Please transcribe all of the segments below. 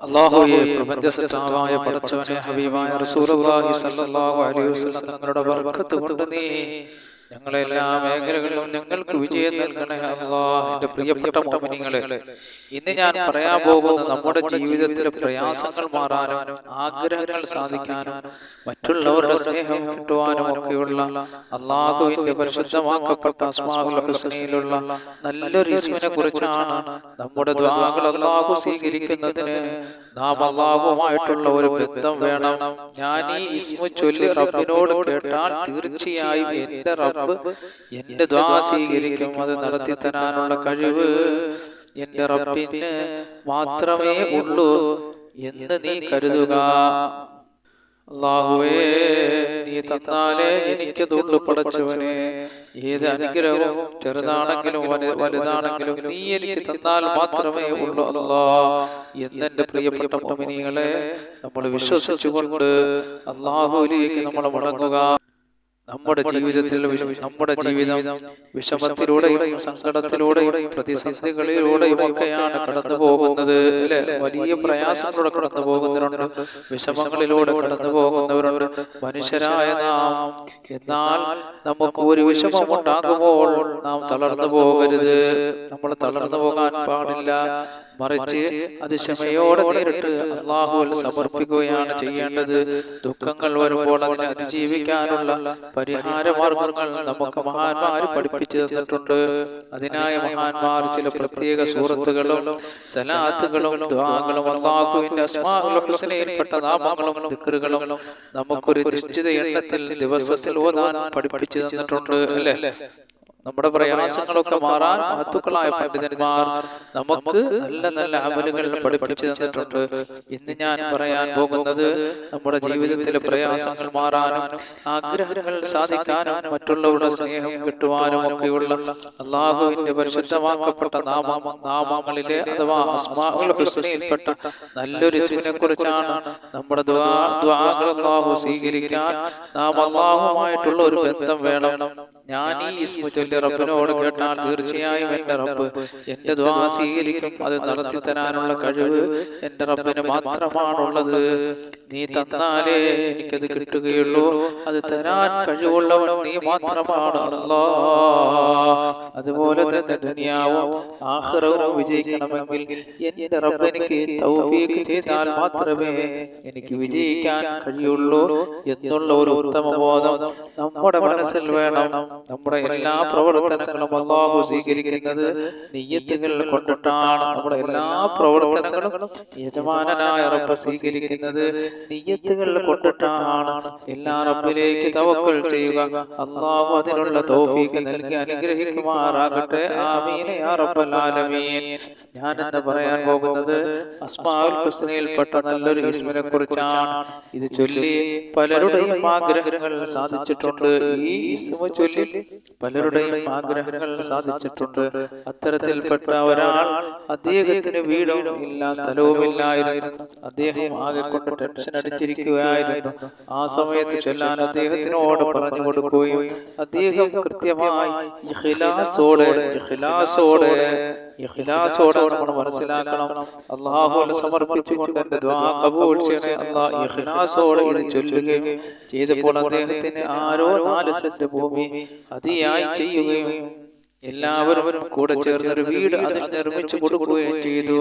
അള്ളാഹുയെ പ്രപഞ്ചസത്താവായ പടച്ചവനെ ഹബീബായ റസൂലുള്ളാഹി സ്വല്ലല്ലാഹു അലൈഹി വസല്ലം തങ്ങളുടെ ബർക്കത്ത് കൊണ്ട് നീ ഞങ്ങളെ എല്ലാ മേഖലകളിലും ഞങ്ങൾക്ക് വിജയം നൽകണേ അള്ളാഹ് എന്റെ പ്രിയപ്പെട്ട മോമിനിങ്ങളെ ഇന്ന് ഞാൻ പറയാൻ പോകുന്നത് നമ്മുടെ ജീവിതത്തിലെ പ്രയാസങ്ങൾ മാറാനും ആഗ്രഹങ്ങൾ സാധിക്കാനും മറ്റുള്ളവരുടെ സ്നേഹം കിട്ടുവാനും ഒക്കെയുള്ള അള്ളാഹുവിന്റെ പരിശുദ്ധമാക്കപ്പെട്ട അസ്മാഹുൽ ഹുസ്നയിലുള്ള നല്ലൊരു ഇസ്മിനെ കുറിച്ചാണ് നമ്മുടെ ദ്വാകൾ അള്ളാഹു സ്വീകരിക്കുന്നതിന് നാം അള്ളാഹുമായിട്ടുള്ള ഒരു ബന്ധം വേണം. ഞാൻ ഈ ഇസ്മു ചൊല്ലി റബ്ബിനോട് കേട്ടാൽ തീർച്ചയായും എന്റെ റബ്ബ് എന്റെ ദ്വാ സ്വീകരിക്കും അത് നടത്തി തരാനുള്ള കഴിവ് എന്റെ റബ്ബിന് മാത്രമേ ഉള്ളൂ എന്ന് നീ കരുതുക. അള്ളാഹുവേ നീ തന്നാലേ എനിക്ക് തുള്ളു പടച്ചവനെ ഏത് അനുഗ്രഹവും ചെറുതാണെങ്കിലും വലു- വലുതാണെങ്കിലും നീ എനിക്ക് തന്നാൽ മാത്രമേ ഉള്ളൂ അല്ലാ എന്നെ പ്രിയപ്പെട്ട മോമിനികളെ നമ്മൾ വിശ്വസിച്ചുകൊണ്ട് അള്ളാഹുലേക്ക് നമ്മൾ മടങ്ങുക നമ്മുടെ ജീവിതത്തിൽ നമ്മുടെ ജീവിതം വിഷമത്തിലൂടെയും സങ്കടത്തിലൂടെയും പ്രതിസന്ധികളിലൂടെയും ഒക്കെയാണ് കടന്നു പോകുന്നത് അല്ലെ? വലിയ പ്രയാസങ്ങളോടെ കടന്നു പോകുന്നവരുണ്ട് വിഷമങ്ങളിലൂടെ കടന്നു പോകുന്നവരുണ്ട് മനുഷ്യരായ നാം എന്നാൽ നമുക്ക് ഒരു വിഷമം ഉണ്ടാകുമ്പോൾ നാം തളർന്നു പോകരുത്. നമ്മൾ തളർന്നു പോകാൻ പാടില്ല. മറിച്ച് അത് ക്ഷമയോടെ നേരിട്ട് അള്ളാഹുവിൽ സമർപ്പിക്കുകയാണ് ചെയ്യേണ്ടത്. ദുഃഖങ്ങൾ വരുമ്പോൾ അതിനെ അതിജീവിക്കാനുള്ള പരിഹാര മാർഗങ്ങൾ നമുക്ക് മഹാന്മാർ പഠിപ്പിച്ചു തന്നിട്ടുണ്ട്. അതിനായി മഹാന്മാർ ചില പ്രത്യേക സൂറത്തുകളും സലാത്തുകളും ദ്വാങ്ങളും അള്ളാഹുവിന്റെ ഹുസ്നയിൽപ്പെട്ട നാമങ്ങളും ദിക്റുകളും നമുക്കൊരു നിശ്ചിത എണ്ണത്തിൽ ദിവസത്തിൽ ഓതാൻ പഠിപ്പിച്ചു തന്നിട്ടുണ്ട് അല്ലേ? നമ്മുടെ പ്രയാസങ്ങളൊക്കെ മാറാൻ മഹത്തുക്കളായ പണ്ഡിതന്മാർ നമുക്ക് നല്ല നല്ല അമലുകൾ പഠിപ്പിച്ചു തന്നിട്ടുണ്ട്. ഇന്ന് ഞാൻ പറയാൻ പോകുന്നത് നമ്മുടെ ജീവിതത്തിലെ പ്രയാസങ്ങൾ മാറാനും ആഗ്രഹങ്ങൾ സാധിക്കാനും മറ്റുള്ളവരുടെ സ്നേഹം കിട്ടുവാനും ഒക്കെയുള്ള അള്ളാഹുവിന്റെ പരിശുദ്ധമാക്കപ്പെട്ട നാമ നാമങ്ങളിലെ അഥവാ അസ്മാഉൽ ഹുസ്നയിൽപ്പെട്ട നല്ലൊരു ഇസ്മിനെ കുറിച്ചാണ് നമ്മുടെ അള്ളാഹു സ്വീകരിക്കാൻ നാം അള്ളാഹുമായിട്ടുള്ള ഒരു ബന്ധം വേണം. ഞാൻ ഈ ഇസ്മു ചൊല്ലി റബ്ബിനോട് കേട്ടാൽ തീർച്ചയായും എന്റെ റബ്ബ്. എന്റെ ദ്വാ സ്വീകരിക്കും. അത് നടത്തി തരാനുള്ള കഴിവ് എന്റെ റബ്ബിന് മാത്രമാണുള്ളത്. നീ തന്നാലേ എനിക്കത് കിട്ടുകയുള്ളൂ. അത് തരാൻ കഴിവുള്ളവൻ നീ മാത്രമാണ്. അല്ലാ. അതുപോലെ തന്നെ ദുനിയാവും. ആഹ്റവും വിജയിക്കണമെങ്കിൽ എന്റെ റബ്ബ് എനിക്ക് തൗഫീഖ് ചെയ്താൽ മാത്രമേ എനിക്ക് വിജയിക്കാൻ കഴിയുള്ളൂ എന്നുള്ള ഒരു ഉത്തമ ബോധം നമ്മുടെ മനസ്സിൽ വേണം. നമ്മുടെ എല്ലാ പ്രവർത്തനങ്ങളും അള്ളാഹു സ്വീകരിക്കുന്നത് നെയ്യത്തുകൾ കൊണ്ടിട്ടാണ് നമ്മുടെ എല്ലാ പ്രവർത്തനങ്ങളും യജമാനനായ റബ്ബ് സ്വീകരിക്കുന്നത് നെയ്യത്തുകൾ കൊണ്ടിട്ടാണ് എല്ലാ റബ്ബിലേക്ക് തവക്കൽ ചെയ്യുക. അള്ളാഹു അതിനുള്ള തൗഫീഖ് നൽകി അനുഗ്രഹിക്കുമാറാകട്ടെ. ആമീൻ യാ റബ്ബൽ ആലമീൻ. ഞാൻ എന്ന് പറയാൻ പോകുന്നത്? അസ്മാഉൽ ഹുസ്നയിൽപ്പെട്ട നല്ലൊരു ഇസ്മിനെ കുറിച്ചാണ് ഇത് ചൊല്ലി പലരുടെയും ആഗ്രഹങ്ങൾ സാധിച്ചിട്ടുണ്ട്. ഈ ഇസ്മ ചൊല്ലി പലരുടെയും ആഗ്രഹങ്ങൾ സാധിച്ചിട്ടുണ്ട്. അത്തരത്തിൽപ്പെട്ട ഒരാൾ അദ്ദേഹത്തിന് വീടും ഇല്ല സ്ഥലവും ഇല്ലായിരുന്നു. അദ്ദേഹം ആകെ കൊണ്ട് ടെൻഷൻ അടിച്ചിരിക്കുകയായിരുന്നു. ആ സമയത്ത് ചെല്ലാൻ അദ്ദേഹത്തിനോട് പറഞ്ഞു കൊടുക്കുകയും അദ്ദേഹം കൃത്യമായി ഇഖ്ലാസോടെ ഇഖ്ലാസോടെ ഇഖ്ലാസോടെ നമ്മൾ മനസ്സിലാക്കണം. അള്ളാഹുവിന് സമർപ്പിച്ചുകൊണ്ട് എന്റെ ദ്വാ കബൂൽ ചെയ്യണേ അള്ളാഹ് ഇഖ്ലാസോടെ ഇത് ചൊല്ലുകയും ചെയ്തപ്പോൾ അദ്ദേഹത്തിന് ആരോ നാല് സെന്റ് ഭൂമി അതിയായി ചെയ്യുകയും എല്ലാവരും കൂടെ ചേർന്ന് ഒരു വീട് അതിൽ നിർമ്മിച്ചു കൊടുക്കുകയും ചെയ്തു.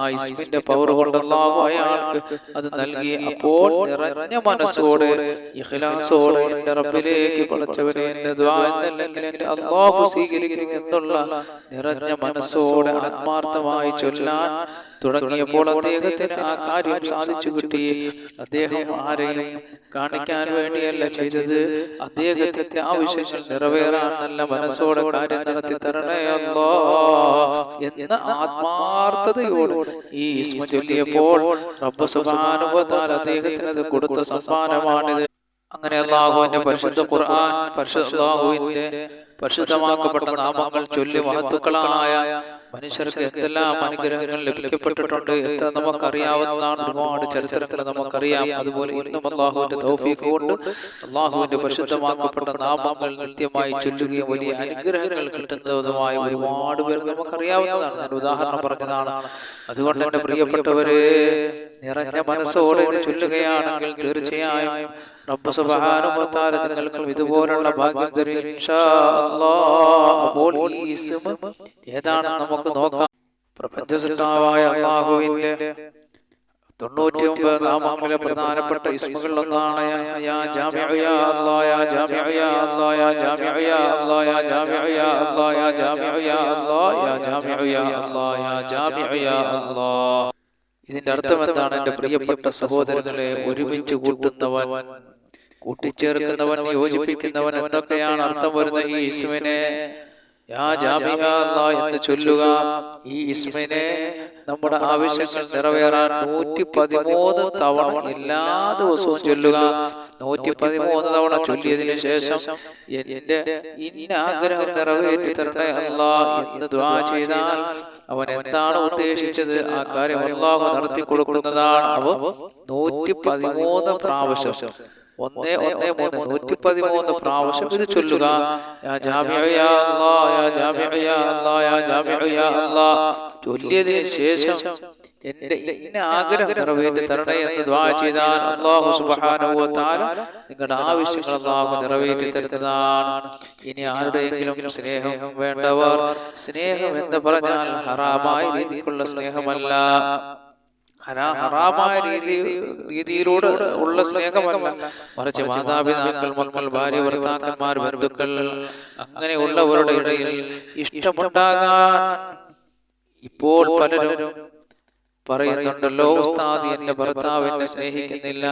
ആ ഇസ്മിന്റെ പവർ കൊണ്ട് അയാൾക്ക് അത് നൽകി. അപ്പോൾ നിറഞ്ഞ മനസ്സോടെ ഇഖ്ലാസോടെ എന്റെ റബ്ബിലേക്ക് പടച്ചവനെ എന്റെ ദ്വാരല്ലെങ്കിൽ എന്റെ അള്ളാഹു സ്വീകരിക്കും എന്നുള്ള നിറഞ്ഞ മനസ്സോടെ ആത്മാർത്ഥമായി ചൊല്ലാൻ തുടങ്ങിയപ്പോൾ അദ്ദേഹത്തിന് ആ കാര്യം സാധിച്ചു കിട്ടി. അദ്ദേഹം ആരെയും കാണിക്കാൻ വേണ്ടിയല്ല ചെയ്തത്. അദ്ദേഹത്തിന്റെ ആവശ്യങ്ങൾ നിറവേറാൻ നല്ല മനസ്സോടെ കാര്യം നടത്തി. തരണേ തരണയല്ലോ എന്ന ആത്മാർത്ഥതയോട് ഈ ഇസ്മ ചൊല്ലിയപ്പോൾ റബ്ബ് സുബ്ഹാനഹുവതാല അദ്ദേഹത്തിന് അത് കൊടുത്ത സമ്മാനമാണിത്. അങ്ങനെ അള്ളാഹുവിന്റെ പരിശുദ്ധ ഖുർആൻ പരിശുദ്ധ അള്ളാഹുവിന്റെ പരിശുദ്ധമാക്കപ്പെട്ട നാമങ്ങൾ ചൊല്ലി മഹത്തുക്കളായ മനുഷ്യർക്ക് എന്തെല്ലാം അനുഗ്രഹങ്ങൾ ലഭിക്കപ്പെട്ടിട്ടുണ്ട് എത്ര നമുക്കറിയാവുന്നതാണ് ഒരുപാട് ചരിത്രങ്ങൾ നമുക്കറിയാം. അതുപോലെ ഇന്നും അള്ളാഹുവിന്റെ തൗഫീഖ് കൊണ്ട് അള്ളാഹുവിന്റെ പരിശുദ്ധമാക്കപ്പെട്ട നാമങ്ങൾ നിത്യമായി ചൊല്ലുകയും വലിയ അനുഗ്രഹങ്ങൾ കിട്ടുന്നതുമായ ഒരുപാട് പേർ നമുക്കറിയാവുന്നതാണ് ഞാൻ ഉദാഹരണം പറഞ്ഞതാണ്. അതുകൊണ്ട് എന്റെ പ്രിയപ്പെട്ടവരെ നിറഞ്ഞ മനസ്സോടെ ചൊല്ലുകയാണെങ്കിൽ തീർച്ചയായും റബ്ബ് നിങ്ങൾക്കും ഇതുപോലുള്ള ഭാഗ്യം തരും ഏതാണ് അല്ലാഹ്. നമുക്ക് നോക്കാം. പ്രപഞ്ചസിദ്ധാവായ അള്ളാഹുവിന്റെ തൊണ്ണൂറ്റി ഒമ്പത് നാമങ്ങളിലെ പ്രധാനപ്പെട്ട അല്ലാഹ് ഇതിന്റെ അർത്ഥം എന്താണ്? എന്റെ പ്രിയപ്പെട്ട സഹോദരങ്ങളെ ഒരുമിച്ച് കൂട്ടുന്നവൻ കൂട്ടിച്ചേർക്കുന്നവൻ യോജിപ്പിക്കുന്നവൻ എന്തൊക്കെയാണ് അർത്ഥം വരുന്ന ഈ ഇസ്മിനെ. എന്ന് ചൊല്ലുക. ഈ ഇസ്മിനെ നമ്മുടെ ആവശ്യങ്ങൾ നിറവേറാൻ നൂറ്റി പതിമൂന്ന് തവണ എല്ലാ ദിവസവും ചൊല്ലുക. നൂറ്റി പതിമൂന്ന് തവണ ചൊല്ലിയതിനു ശേഷം എന്റെ ഇന്ന ആഗ്രഹം നിറവേറ്റി തരട്ടെ അല്ലാ എന്ന് ദ്വാ ചെയ്താൽ അവൻ എന്താണ് ഉദ്ദേശിച്ചത്? ആ കാര്യം അള്ളാഹു നടത്തി കൊടുക്കുന്നതാണ് അവ നൂറ്റി പതിമൂന്ന് പ്രാവശ്യം ഒന്നേ ഒന്നേ മൂന്ന് നൂറ്റി പതിമൂന്ന് പ്രാവശ്യം ഇത് ചൊല്ലുക. ചൊല്ലിയതിനു ശേഷം എന്റെ ഇന്ന ആഗ്രഹം നിറവേറ്റി തരണേ എന്ന് ദ്വാ ചെയ്താൽ അള്ളാഹു സുബ്ഹാനഹു വ തആല നിങ്ങളുടെ ആവശ്യങ്ങൾ അള്ളാഹു നിറവേറ്റി തരുന്നതാണ്. ഇനി ആരുടെയെങ്കിലും സ്നേഹം വേണ്ടവർ സ്നേഹം എന്ന് പറഞ്ഞാൽ ഹറാമായ രീതിക്കുള്ള സ്നേഹമല്ല. ഹറാമായ രീതി രീതിയിലൂടെ ഉള്ള സ്നേഹമല്ല. മറിച്ച് മാതാപിതാക്കൾ മക്കൾ ഭാര്യ ഭർത്താക്കന്മാർ ബന്ധുക്കൾ അങ്ങനെയുള്ളവരുടെ ഇടയിൽ ഇഷ്ടമുണ്ടാകാൻ ഇപ്പോൾ പലരും പറയുന്നുണ്ടല്ലോ ഉസ്താദ് എന്റെ ഭർത്താവ് എന്നെ സ്നേഹിക്കുന്നില്ല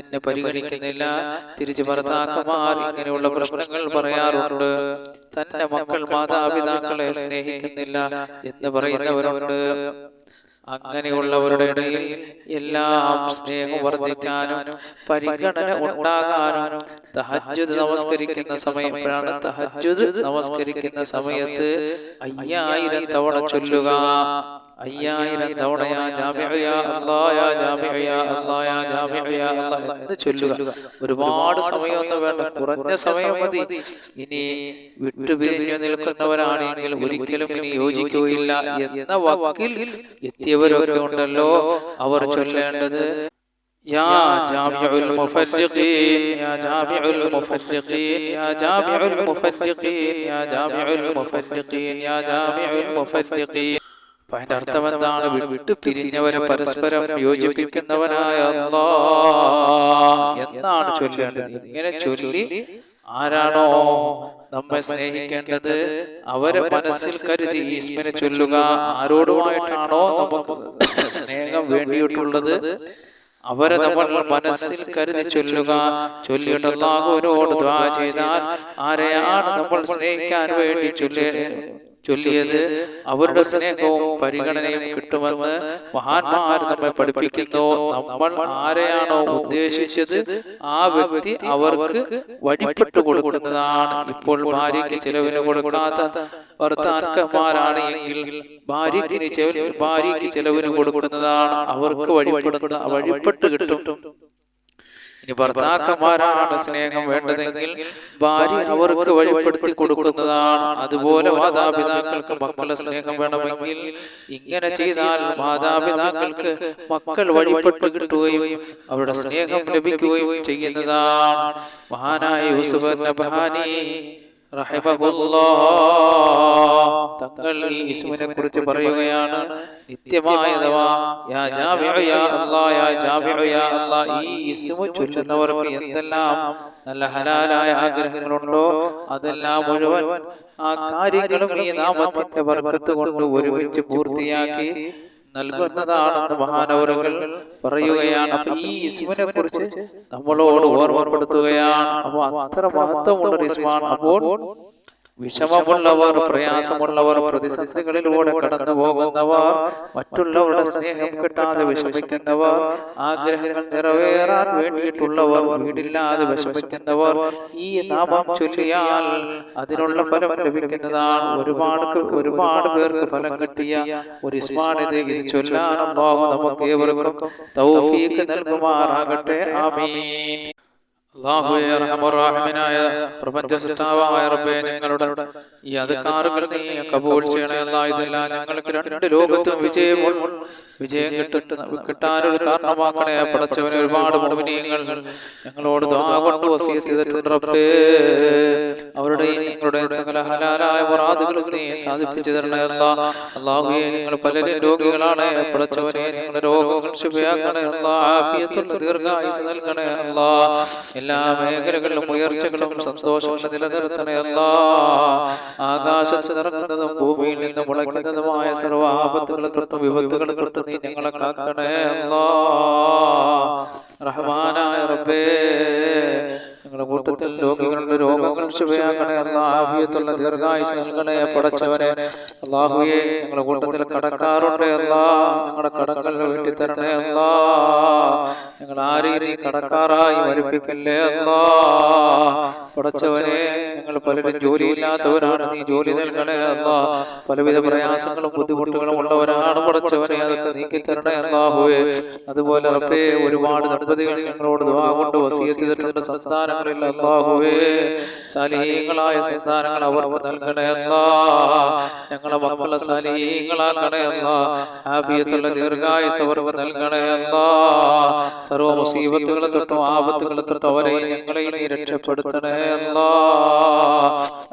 എന്നെ പരിഗണിക്കുന്നില്ല. തിരിച്ച് ഭർത്താക്കന്മാർ ഇങ്ങനെയുള്ള പ്രശ്നങ്ങൾ പറയാറുണ്ട്. തന്റെ മക്കൾ മാതാപിതാക്കളെ സ്നേഹിക്കുന്നില്ല എന്ന് പറയുന്നവരുണ്ട്. അങ്ങനെയുള്ളവരുടെ ഇടയിൽ എല്ലാം സ്നേഹം വർദ്ധിക്കാനും പരിഗണന ഉണ്ടാകാനും തഹജ്ജുദ് നമസ്കരിക്കുന്ന സമയം തഹജ്ജുദ് നമസ്കരിക്കുന്ന സമയത്ത് അയ്യായിരം തവണ ചൊല്ലുക. അയ്യായിരം തവണ യാ ജാമിഉ യാ അല്ലാഹ് യാ ജാമിഉ യാ അല്ലാഹ് യാ ജാമിഉ യാ അല്ലാഹ് എന്ന് ചൊല്ലുക. ഒരുപാട് സമയമൊന്നും വേണ്ട. കുറഞ്ഞ സമയം മതി. ഇനി വിട്ടുപിരിഞ്ഞു നിൽക്കുന്നവരാണെങ്കിൽ ഒരിക്കലും ഇനി യോജിക്കുകയില്ല എന്ന വക്കിൽ എത്തിയവരൊക്കെ ഉണ്ടല്ലോ അവർ ചൊല്ലേണ്ടത് يا جامع المفرقين يا جامع المفرقين يا جامع المفرقين يا جامع المفرقين يا جامع المفرقين അപ്പൊ അതിന്റെ അർത്ഥം എന്താണ് വിട്ടു പിരിഞ്ഞവരെ പരസ്പരം യോജിപ്പിക്കുന്നവനായ എന്നാണ് ചൊല്ലേണ്ടത്? ഇങ്ങനെ ചൊല്ലി ആരാണോ നമ്മെ സ്നേഹിക്കേണ്ടത് അവരെ മനസ്സിൽ കരുതി ഈശ്വരനെ ചൊല്ലുക ആരോടുമായിട്ടാണോ നമുക്ക് സ്നേഹം വേണ്ടിയിട്ടുള്ളത്? അവരെ നമ്മൾ മനസ്സിൽ കരുതി ചൊല്ലുക. ചൊല്ലിയിട്ടുള്ള അള്ളാഹുവിനോട് ദ്വാ ചെയ്താൽ ആരെയാണ് നമ്മൾ സ്നേഹിക്കാൻ വേണ്ടി ചൊല്ലിയ ചൊല്ലിയത് അവരുടെ സ്നേഹവും പരിഗണനയും കിട്ടുമെന്ന് മഹാന്മാർ നമ്മെ പഠിപ്പിക്കുന്നു. നമ്മൾ ആരെയാണോ ഉദ്ദേശിച്ചത്? ആ വ്യക്തി അവർക്ക് വഴിപ്പെട്ടു കൊടുക്കുന്നതാണ്. ഇപ്പോൾ ഭാര്യയ്ക്ക് ചെലവിന് കൊടുക്കാത്ത ഭർത്താക്കന്മാരാണ് എങ്കിൽ ഭാര്യയ്ക്ക് ഭാര്യയ്ക്ക് ചെലവിന് കൊടുക്കുന്നതാണ്. അവർക്ക് വഴിപ്പെടുന്ന വഴിപ്പെട്ട് കിട്ടും. ഇനി ഭർത്താക്കന്മാരാണ് സ്നേഹം വേണ്ടതെങ്കിൽ ഭാര്യ അവർക്ക് വഴിപ്പെടുത്തി കൊടുക്കുന്നതാണ്. അതുപോലെ മാതാപിതാക്കൾക്ക് മക്കളുടെ സ്നേഹം വേണമെങ്കിൽ ഇങ്ങനെ ചെയ്താൽ മാതാപിതാക്കൾക്ക് മക്കൾ വഴിപ്പെട്ട് കിട്ടുകയും അവരുടെ സ്നേഹം ലഭിക്കുകയും ചെയ്യുന്നതാണ്. മഹാനായ യൂസുഫ് നബഹാനി തങ്ങൾ ഈ കുറിച്ച് പറയുകയാണ്. നിത്യമായതവാ. യാ ജാമിഉ യാ അല്ലാഹ് യാ ജാമിഉ യാ അല്ലാഹ് ഈ ഇസ്മു ചൊല്ലുന്നവർക്ക് എന്തെല്ലാം നല്ല ഹലാലായ ആഗ്രഹങ്ങളുണ്ടോ? അതെല്ലാം മുഴുവൻ ആ കാര്യങ്ങളും ഈ നാമത്തിന്റെ ബർക്കത്ത് കൊണ്ട് ഒരുമിച്ച് പൂർത്തിയാക്കി നൽകുന്നതാണെന്ന് മഹാനവറുകൾ പറയുകയാണ്. അപ്പൊ ഈ ഇസ്മിനെ കുറിച്ച് നമ്മളോട് ഓർമ്മപ്പെടുത്തുകയാണ്. അപ്പൊ അത്ര മഹത്വമുള്ള ഒരു ഇസ്മാണ്. അപ്പോൾ വിഷമമുള്ളവർ പ്രയാസമുള്ളവർ പ്രതിസന്ധികളിലൂടെ കടന്നു പോകുന്നവർ മറ്റുള്ളവരുടെ സ്നേഹം കിട്ടാതെ വിഷമിക്കുന്നവർ ആഗ്രഹങ്ങൾ നിറവേറാൻ വേണ്ടിയിട്ടുള്ളവർ വീടില്ലാതെ വിഷമിക്കുന്നവർ ഈ നാമം ചൊല്ലിയാൽ അതിനുള്ള ഫലം ലഭിക്കുന്നതാണ്. ഒരുപാട് ഒരുപാട് പേർക്ക് ഫലം കിട്ടിയ ഒരു ഇസ്മാനിത് ഇത് ചൊല്ലാനുണ്ടോ നമുക്ക് ഏവർക്കും നൽകുമാറാകട്ടെ. ആമീൻ. അള്ളാഹുവേ റഹ്മറാഹിമിനായ പ്രപഞ്ച സൃഷ്ടാവായ റബ്ബേ ഞങ്ങളുടെ ഈ നീ കബൂൾ ഇതെല്ലാം ഞങ്ങൾക്ക് രണ്ട് ലോകത്തും വിജയം വിജയം കിട്ടുന്ന കിട്ടാനൊരു കാരണമാക്കണേ പടച്ചവനെ ഒരുപാട് ഞങ്ങളോട് കൊണ്ട് റബ്ബേ. അവരുടെ ഞങ്ങളുടെ സകല ഹലാലായ നീ സാധിപ്പിച്ചു പലരും രോഗികളാണ്. പടച്ചവനെ ഞങ്ങളുടെ രോഗങ്ങൾ ശുഭയാക്കണേ അല്ലാ. ആഫിയത്തുള്ള ദീർഘായുസ് നൽകണേ അല്ലാ. എല്ലാ മേഖലകളിലും ഉയർച്ചകളും സന്തോഷങ്ങളും നിലനിർത്തണേ അല്ലാ. ആകാശത്ത് നിറങ്ങുന്നതും ഭൂമിയിൽ നിന്ന് മുളയ്ക്കുന്നതുമായ സർവ ആപത്തുകളെ തൊട്ടും വിപത്തുകളെ തൊട്ടും നീ ഞങ്ങളെ കാക്കണേ അല്ലാ. റഹ്മാനായ റബ്ബേ. ഞങ്ങളുടെ കൂട്ടത്തിൽ രോഗികളുടെ രോഗങ്ങൾ ശുഭയാകണേ അല്ലാ ആഫിയത്തുള്ള ദീർഘായുസ് നൽകണേ പടച്ചവനെ അള്ളാഹുയെ ഞങ്ങളുടെ കൂട്ടത്തിൽ കടക്കാറുണ്ട് അല്ലാ ഞങ്ങളുടെ കടങ്ങൾ വീട്ടിൽ തരണേ അല്ലാ ഞങ്ങൾ ആരെയും കടക്കാറായി മരിപ്പിക്കല്ലേ അല്ലാ പടച്ചവനെ ഞങ്ങൾ പലരും ജോലിയില്ലാത്തവരാണ് നീ ജോലി നൽകണേ അല്ലാ പലവിധ പ്രയാസങ്ങളും ബുദ്ധിമുട്ടുകളും ഉള്ളവരാണ് പടച്ചവനെ അതൊക്കെ നീക്കിത്തരണേ അല്ലാഹുവേ. അതുപോലെ റബ്ബേ ഒരുപാട് ദമ്പതികൾ ഞങ്ങളോട് കൊണ്ട് വസീയത്ത് ചെയ്തിട്ടുണ്ട് സംസ്ഥാനങ്ങളിൽ അല്ലാഹുവേ സാലിഹീങ്ങളായ സംസ്ഥാനങ്ങൾ അവർക്ക് നൽകണേ അല്ലാ ഞങ്ങളെ മക്കളെ സാലിഹീങ്ങളാക്കണേ അല്ലാ ആഫിയത്തുള്ള ദീർഘായുസ് അവർക്ക് നൽകണേ അല്ലാ സർവ മുസീബത്തുകളെ തൊട്ടും ആപത്തുകളെ തൊട്ടും അവരെ ഞങ്ങളെ നീ രക്ഷപ്പെടുത്തണേ അല്ലാ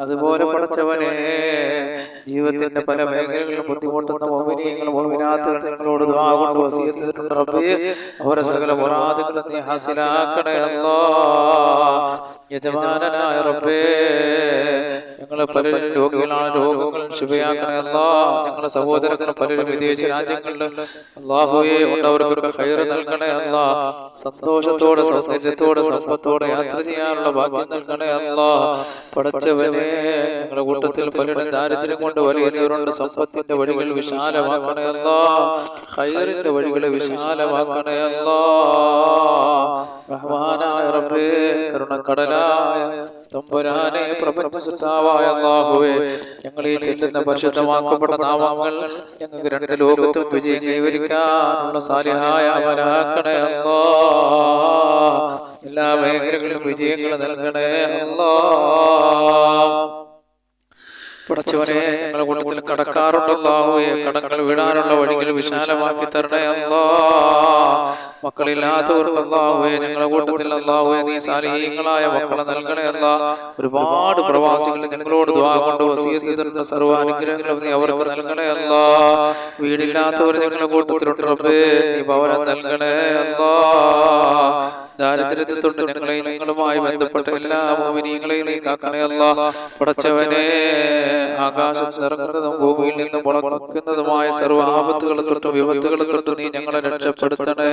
അതുപോലെ പഠിച്ചവനെ ജീവിതത്തിന്റെ പല മേഖലകളിലും ബുദ്ധിമുട്ടുന്ന മോമിനിയങ്ങൾ മോമിനാത്തുകൾ ഞങ്ങളോട് ദുആ കൊണ്ട് വസീയത്ത് റബ്ബേ. അവരെ സകല മുറാദുകൾ നീ ഹാസിലാക്കണേ അല്ലാ യജമാനനായ റബ്ബേ ഞങ്ങളെ പലരും രോഗികളാണ് രോഗങ്ങൾ. ശുഭയാക്കണേ അല്ലാ ഞങ്ങളെ സഹോദരത്തിന് പലരും വിദേശ രാജ്യങ്ങളിൽ അള്ളാഹുയെ ഉണ്ടവർക്കൊക്കെ ഹൈർ നൽകണേ അല്ലാ. സന്തോഷത്തോടെ സൗന്ദര്യത്തോടെ സമ്പത്തോടെ യാത്ര ചെയ്യാനുള്ള ഭാഗ്യം നൽകണേ അല്ലാ. പടച്ചവനെ ഞങ്ങളുടെ കൂട്ടത്തിൽ പലരും ദാരിദ്ര്യം കൊണ്ട് വലിയവരുണ്ട് സമ്പത്തിന്റെ വഴികൾ വിശാലമാക്കണേ അല്ലാ. ഹൈറിന്റെ വഴികളെ വിശാലമാക്കണേ അല്ലാ. റഹ്മാനായ റബ്ബേ കരുണക്കടലായ തമ്പുരാനെ പ്രപഞ്ച സൃഷ്ടാവായ അല്ലാഹുവേ ഞങ്ങൾ ഈ ചെല്ലുന്ന പരിശുദ്ധമാക്കപ്പെട്ട നാമങ്ങൾ ഞങ്ങൾക്ക് രണ്ട് ലോകത്തും വിജയം കൈവരിക്കാനുള്ള സാലിഹായ അമലാക്കണേ അല്ലാ എല്ലാ മേഖലകളിലും വിജയങ്ങൾ നൽകണേ അല്ലാ പടച്ചവനെ ഞങ്ങളുടെ കൂട്ടത്തിൽ കടക്കാറുണ്ടല്ലാഹുവേ കടങ്ങൾ വിടാനുള്ള വഴികൾ വിശാലമാക്കി തരണേ അല്ലാ. മക്കളില്ലാത്തവർക്കല്ലാഹുവേ ഞങ്ങളുടെ കൂട്ടത്തിൽ അല്ലാഹുവേ നീ സാലിഹീങ്ങളായ മക്കളെ നൽകണേ അല്ലാ. ഒരുപാട് പ്രവാസികൾ ഞങ്ങളോട് ദ്വാ കൊണ്ട് വസീയത്ത് ചെയ്തിട്ടുണ്ട് സർവാനുഗ്രഹങ്ങളും നീ അവർക്ക് നൽകണേ അല്ലാ. വീടില്ലാത്തവർ ഞങ്ങളുടെ കൂട്ടത്തിലുണ്ട് റബ്ബേ. നീ ഭവനം നൽകണേ അല്ലാ. ദാരിദ്ര്യത്തിൽ തൊട്ട് ഞങ്ങളെ നിങ്ങളുമായി ബന്ധപ്പെട്ട എല്ലാ മോമിനിയങ്ങളെയും നീ കാക്കണേ അല്ലാ. പടച്ചവനെ ആകാശത്ത് ഇറങ്ങുന്നതും ഭൂമിയിൽ നിന്നും മുളക്കുന്നതുമായ സർവ ആപത്തുകളെ തൊട്ട് വിപത്തുകളെ തൊട്ട് നീ ഞങ്ങളെ രക്ഷപ്പെടുത്തണേ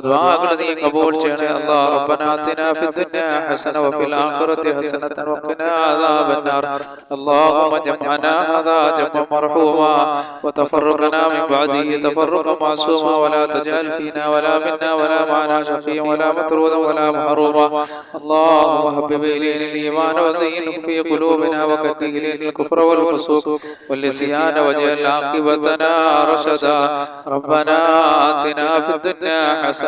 دعاء قبول جنا الله ربنا آتنا في الدنيا حسنة وفي الآخرة حسنة وقنا عذاب النار اللهم جمعنا هذا جمع مرحوما وتفرقنا من بعده تفرقا معصوما ولا تجعل فينا ولا منا ولا معنا شقيا ولا مطرودا ولا محروما اللهم حبب إلينا الإيمان وزينه في قلوبنا وكره الكفر والفسوق والنسيان واجعل عاقبتنا رشدا ربنا آتنا في الدنيا حسنة